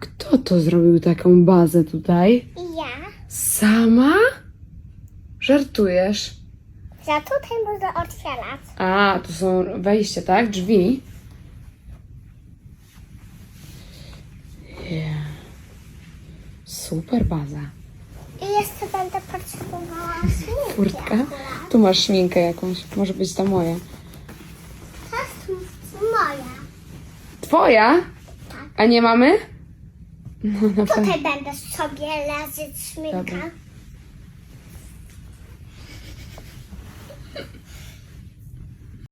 Kto to zrobił taką bazę tutaj? Ja. Sama? Żartujesz? Za tutaj można otwierać. A, tu są wejście, tak? Drzwi. Yeah. Super baza. I jeszcze będę potrzebowała szminki. Akurat. Tu masz szminkę jakąś. Może być ta moja. To jest moja. Twoja? A nie mamy? No na pewno. Tutaj będę sobie leżeć szminka. Dobra.